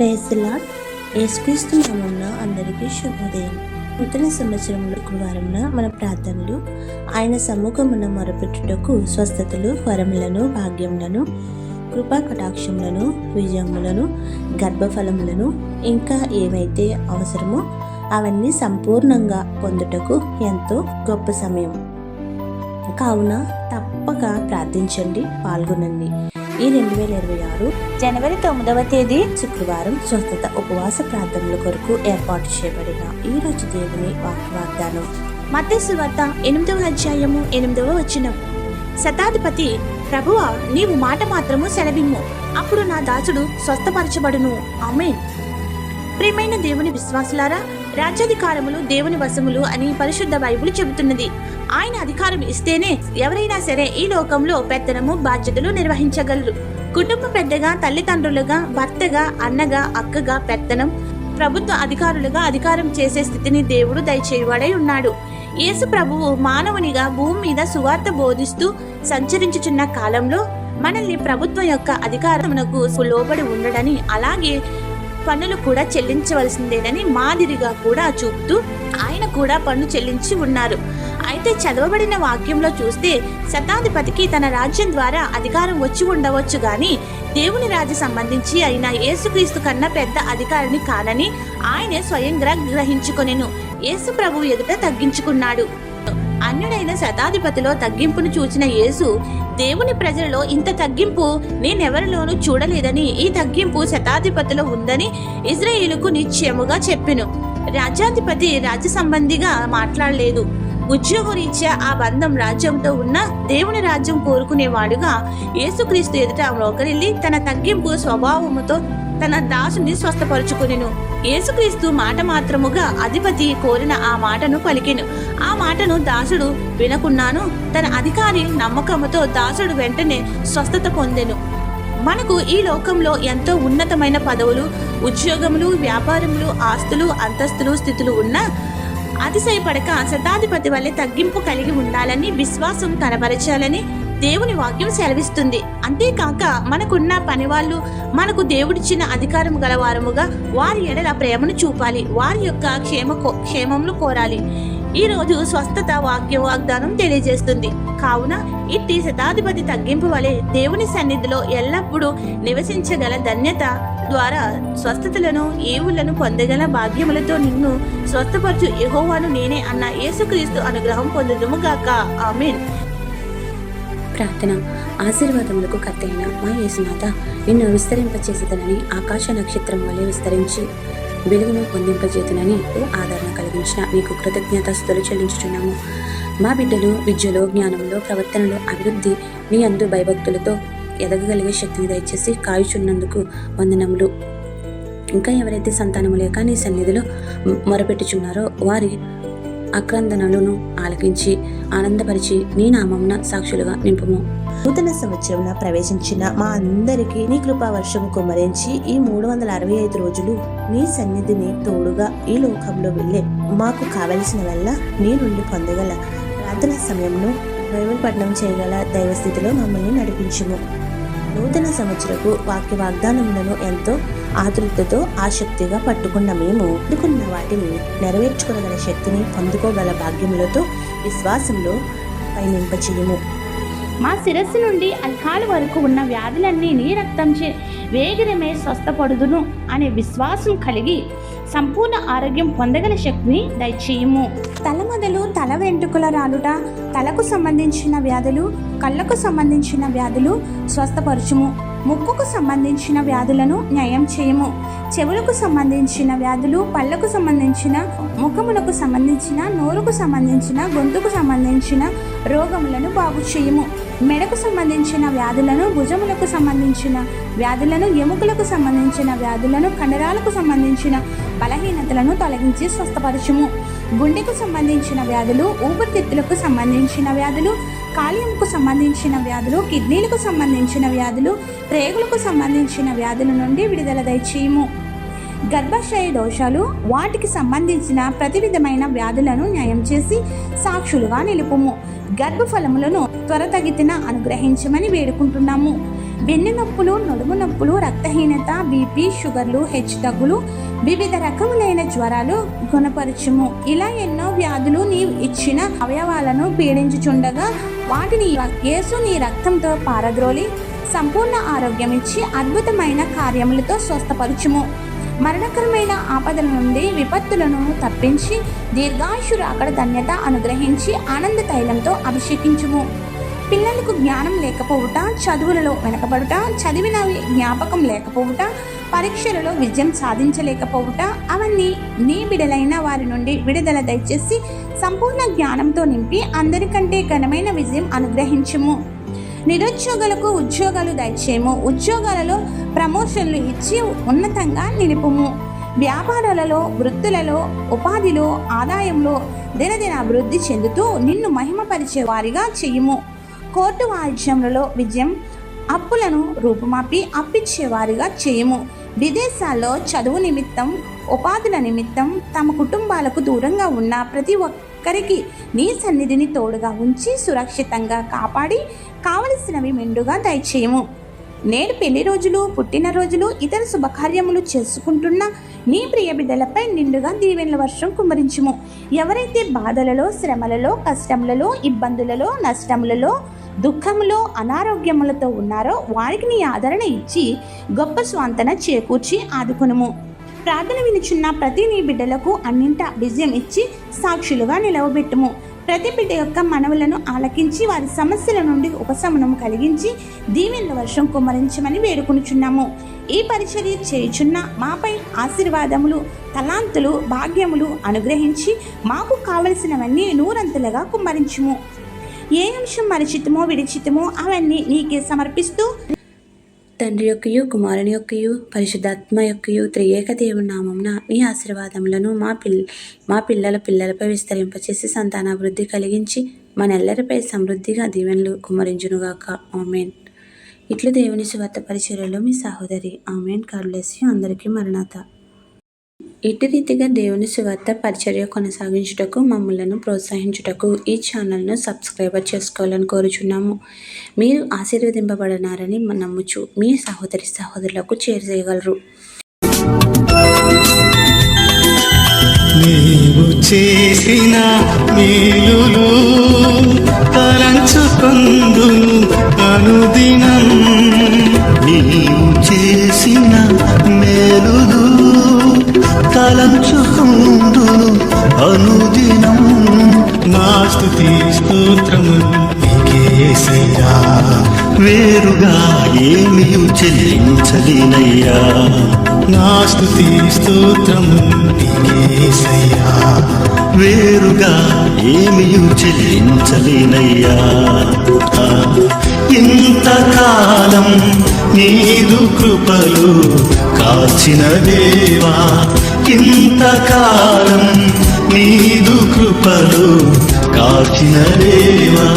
ప్రేయస్లా యేసుక్రీస్తు నామమున అందరికీ శుభోదయం. నూతన సంవత్సరంలో గురువారంన మన ప్రార్థనలు ఆయన సమ్ముఖమున మొరపెట్టుటకు స్వస్థతలు వరములను భాగ్యములను కృపా కటాక్షములను విజయములను గర్భఫలములను ఇంకా ఏవైతే అవసరమో అవన్నీ సంపూర్ణంగా పొందుటకు ఎంతో గొప్ప సమయం. కావున తప్పక ప్రార్థించండి పాల్గొనండి. ఈ రెండు వేల ఇరవై ఆరు జనవరి తొమ్మిదవ తేదీ శుక్రవారం స్వస్థత ఉపవాస ప్రార్థనల కొరకు ఏర్పాటు చేయబడిన ఈ రోజు దేవుని వాక్య వాగ్దానం మత్తయి వార్త ఎనిమిదవ అధ్యాయము ఎనిమిదవ వచనం. శతాధిపతి ప్రభువా నీవు మాట మాత్రము సెలవిమ్ము. అప్పుడు నా దాసుడు స్వస్థపరచబడును. ఆమెన్. ప్రియమైన దేవుని విశ్వాసులారా రాజ్యాధికారములు దేవుని వశములు అని పరిశుద్ధ బైబుల్ చెబుతున్నది. ఆయన అధికారం ఇస్తేనే ఎవరైనా సరే ఈ లోకంలో పెత్తనము బాధ్యతలు నిర్వహించగలరు. కుటుంబ పెద్దగా తల్లిదండ్రులుగా భర్తగా అన్నగా అక్కగా పెత్తనం ప్రభుత్వ అధికారులుగా అధికారం చేసే స్థితిని దేవుడు దయచేయువాడై ఉన్నాడు. యేసు ప్రభువు మానవునిగా భూమి మీద సువార్త బోధిస్తూ సంచరించుచున్న కాలంలో మనల్ని ప్రభుత్వం యొక్క అధికారమునకు లోబడి ఉండడని అలాగే పన్నులు కూడా చెల్లించవలసిందేనని మాదిరిగా కూడా చూపుతూ ఆయన కూడా పన్ను చెల్లించి ఉన్నారు. అయితే చదవబడిన వాక్యంలో చూస్తే శతాధిపతికి తన రాజ్యం ద్వారా అధికారం వచ్చి ఉండవచ్చు గాని దేవుని రాజ్య సంబంధించి అయిన యేసుక్రీస్తు కన్నా పెద్ద అధికారిని కానని ఆయనే స్వయంగా గ్రహించుకొనెను. యేసు ప్రభు ఎదుట తగ్గించుకున్నాడు. అన్యుడైన శతాధిపతిలో తగ్గింపును చూచిన యేసు దేవుని ప్రజలలో ఇంత తగ్గింపు నేనెవరిలోనూ చూడలేదని ఈ తగ్గింపు శతాధిపతిలో ఉందని ఇజ్రాయేలుకు నిశ్చయముగా చెప్పెను. రాజ్యాధిపతి రాజ్య సంబంధిగా మాట్లాడలేదు. ఉద్యోగరీత్యా ఆ బంధం రాజ్యంతో ఉన్న దేవుని రాజ్యం కోరుకునేవాడుగా యేసుక్రీస్తు ఎదుట ఒకరిల్లి తన తగ్గింపు స్వభావముతో తన దాసుని స్వస్థపరుచుకునెను. యేసుక్రీస్తు మాట మాత్రముగా అధిపతి కోరిన ఆ మాటను పలికెను. ఆ మాటను దాసుడు వినకున్నాను. తన అధికారి నమ్మకముతో దాసుడు వెంటనే స్వస్థత పొందెను. మనకు ఈ లోకంలో ఎంతో ఉన్నతమైన పదవులు ఉద్యోగములు వ్యాపారములు ఆస్తులు అంతస్తులు స్థితులు ఉన్నా అతిశయపడక శతాధిపతి వల్లే తగ్గింపు కలిగి ఉండాలని విశ్వాసం కనబరచాలని దేవుని వాక్యం సెలవిస్తుంది. అంతేకాక మనకున్న పనివాళ్ళు మనకు దేవుడిచ్చిన అధికారం గలవారముగా వారి ఎడల ప్రేమను చూపాలి. వారి యొక్క క్షేమ క్షేమంలో కోరాలి. ఈ రోజు స్వస్థత వాక్య వాగ్దానం తెలియజేస్తుంది. కావున ఇట్టి శతాధిపతి తగ్గింపు వలె దేవుని సన్నిధిలో ఎల్లప్పుడూ నివసించగల ధన్యత ద్వారా స్వస్థతలను ఏవులను పొందగల భాగ్యములతో నిన్ను స్వస్థపరచు ఎహోవాను నేనే అన్న యేసుక్రీస్తు అనుగ్రహం పొందుదుముగాక ఆమెన్. ప్రార్థన ఆశీర్వాదములకు కత్తైన మా యేసునాథ నిన్ను విస్తరింపచేసేదనని ఆకాశ నక్షత్రం వలె విస్తరించి వెలుగును పొందింపజేతునని ఆదరణ కలిగించిన నీకు కృతజ్ఞతాస్తులు చెల్లించుచున్నాము. మా బిడ్డలు విద్యలో జ్ఞానంలో ప్రవర్తనలో అభివృద్ధి నీ అందు భయభక్తులతో ఎదగగలిగే శక్తిని దయచేసి కాయుచున్నందుకు వందనములు. ఇంకా ఎవరైతే సంతానము లేక నీ సన్నిధిలో మొరపెట్టుచున్నారో వారి అక్రందనలను ఆలకించి ఆనందపరిచి నీ నామమున సాక్షులుగా నింపుము. నూతన సంవత్సరంలో ప్రవేశించిన మా అందరికీ నీ కృపా వర్షము కుమరించి ఈ మూడు వందల అరవై ఐదు రోజులు నీ సన్నిధిని తోడుగా ఈ లోకంలో వెళ్ళే మాకు కావలసిన వల్ల నీ నుండి పొందగల ప్రార్థన సమయంలో బైబిల్ పఠనం చేయగల దైవస్థితిలో మమ్మల్ని నడిపించుము. నూతన సంవత్సరపు వాక్య వాగ్దానములను ఎంతో ఆతృతతో ఆసక్తిగా పట్టుకున్న మేము అందుకున్న వాటిని నెరవేర్చుకోగల శక్తిని పొందుకోగల భాగ్యములతో విశ్వాసంలో పయనింపచేయము. మా శిరస్సు నుండి అల్కాల వరకు ఉన్న వ్యాధులన్నీ నీ రక్తంచే వేగిరమే స్వస్థపడుదును అనే విశ్వాసం కలిగి సంపూర్ణ ఆరోగ్యం పొందగల శక్తిని దయచేయము. తల మొదలు తల వెంట్రుకల రాలుట తలకు సంబంధించిన వ్యాధులు కళ్ళకు సంబంధించిన వ్యాధులు స్వస్థపరచుము. ముక్కుకు సంబంధించిన వ్యాధులను న్యాయం చేయము. చెవులకు సంబంధించిన వ్యాధులు పళ్ళకు సంబంధించిన ముఖములకు సంబంధించిన నోరుకు సంబంధించిన గొంతుకు సంబంధించిన రోగములను బాగు చేయము. మెడకు సంబంధించిన వ్యాధులను భుజములకు సంబంధించిన వ్యాధులను ఎముకలకు సంబంధించిన వ్యాధులను కండరాలకు సంబంధించిన బలహీనతలను తొలగించి స్వస్థపరచుము. గుండెకు సంబంధించిన వ్యాధులు ఊపిరితిత్తులకు సంబంధించిన వ్యాధులు కాలియంకు సంబంధించిన వ్యాధులు కిడ్నీలకు సంబంధించిన వ్యాధులు ప్రేగులకు సంబంధించిన వ్యాధుల నుండి విడుదల దయచేయము. గర్భాశయ దోషాలు వాటికి సంబంధించిన ప్రతి విధమైన వ్యాధులను న్యాయం చేసి సాక్షులుగా నిలుపుము. గర్భఫలములను త్వరతగితిన అనుగ్రహించమని వేడుకుంటున్నాము. వెన్ను నొప్పులు నడుము నొప్పులు రక్తహీనత బీపీ షుగర్లు హెచ్ తగ్గులు వివిధ రకములైన జ్వరాలు గుణపరచుము. ఇలా ఎన్నో వ్యాధులు నీవు ఇచ్చిన అవయవాలను పీడించుచుండగా వాటిని యేసు నీ రక్తంతో పారద్రోలి సంపూర్ణ ఆరోగ్యం ఇచ్చి అద్భుతమైన కార్యములతో స్వస్థపరచుము. మరణకరమైన ఆపదల నుండి విపత్తులను తప్పించి దీర్ఘాయుషులు అక్కడ ధన్యత అనుగ్రహించి ఆనంద తైలంతో అభిషేకించుము. పిల్లలకు జ్ఞానం లేకపోవుట చదువులలో వెనకబడుట చదివినవి జ్ఞాపకం లేకపోవుట పరీక్షలలో విజయం సాధించలేకపోవుట అవన్నీ నీ బిడలైన వారి నుండి విడుదల దయచేసి సంపూర్ణ జ్ఞానంతో నింపి అందరికంటే ఘనమైన విజయం అనుగ్రహించుము. నిరుద్యోగులకు ఉద్యోగాలు దయచేయము. ఉద్యోగాలలో ప్రమోషన్లు ఇచ్చి ఉన్నతంగా నిలుపుము. వ్యాపారాలలో వృత్తులలో ఉపాధిలో ఆదాయంలో దినదిన అభివృద్ధి చెందుతూ నిన్ను మహిమపరిచే వారిగా చెయ్యము కోర్టు వాయిద్యములలో విజయం అప్పులను రూపుమాపి అప్పిచ్చేవారిగా చేయము. విదేశాల్లో చదువు నిమిత్తం ఉపాధుల నిమిత్తం తమ కుటుంబాలకు దూరంగా ఉన్న ప్రతి ఒక్కరికి నీ సన్నిధిని తోడుగా ఉంచి సురక్షితంగా కాపాడి కావలసినవి మెండుగా దయచేయము. నేడు పెళ్ళి రోజులు పుట్టినరోజులు ఇతర శుభకార్యములు చేసుకుంటున్న నీ ప్రియ బిడ్డలపై నిండుగా దీవెనల వర్షం కుమ్మరించుము. ఎవరైతే బాధలలో శ్రమలలో కష్టములలో ఇబ్బందులలో నష్టములలో దుఃఖములో అనారోగ్యములతో ఉన్నారో వారికి నీ ఆదరణ ఇచ్చి గొప్ప స్వాంతన చేకూర్చి ఆదుకునుము. ప్రార్థన వినుచున్న ప్రతి నీ బిడ్డలకు అన్నింట విజయం ఇచ్చి సాక్షులుగా నిలవబెట్టుము. ప్రతి బిడ్డ యొక్క మనవులను ఆలకించి వారి సమస్యల నుండి ఉపశమనం కలిగించి దీవెనల వర్షం కుమ్మరించమని వేడుకొనుచున్నాము. ఈ పరిచర్య చేయుచున్న మాపై ఆశీర్వాదములు తలాంతులు భాగ్యములు అనుగ్రహించి మాకు కావలసినవన్నీ నూరంతులుగా కుమ్మరించుము. ఏ అంశం మరిచితమో విడిచితమో అవన్నీ నీకే సమర్పిస్తూ తండ్రి యొక్కయు కుమారుని యొక్కయు పరిశుద్ధాత్మ యొక్కయు త్రియేక దేవుని నామంన మీ ఆశీర్వాదములను మా పిల్ మా పిల్లల పిల్లలపై విస్తరింపచేసి సంతానాభివృద్ధి కలిగించి మనెల్లరిపై సమృద్ధిగా దీవెనలు కుమరించునుగాక ఆమెన్. ఇట్లు దేవుని సువార్త పరిచర్యలో మీ సహోదరి. ఆమెన్. కార్లెస్ అందరికీ మరణాత. ఇటు రీతిగా దేవుని సువార్త పరిచర్య కొనసాగించుటకు మమ్మలను ప్రోత్సహించుటకు ఈ ఛానల్ను సబ్స్క్రైబర్ చేసుకోవాలని కోరుచున్నాము. మీరు ఆశీర్వదింపబడినారని నమ్ముచు మీ సహోదరి సహోదరులకు చేరజేయగలరు. నీవు చేసిన మేలులు తలంచుకొందును వేరుగా ఏమీ చెల్లించలేనయ్యా నా స్థుతి స్తోత్రం నీకేసయ్యా వేరుగా ఏమీ చెల్లించలేనయ్యా ఇంతకాలం నీదు కృపలు కాచిన దేవా. ఇంతకాలం నీదు కృపలు కాచిన దేవా.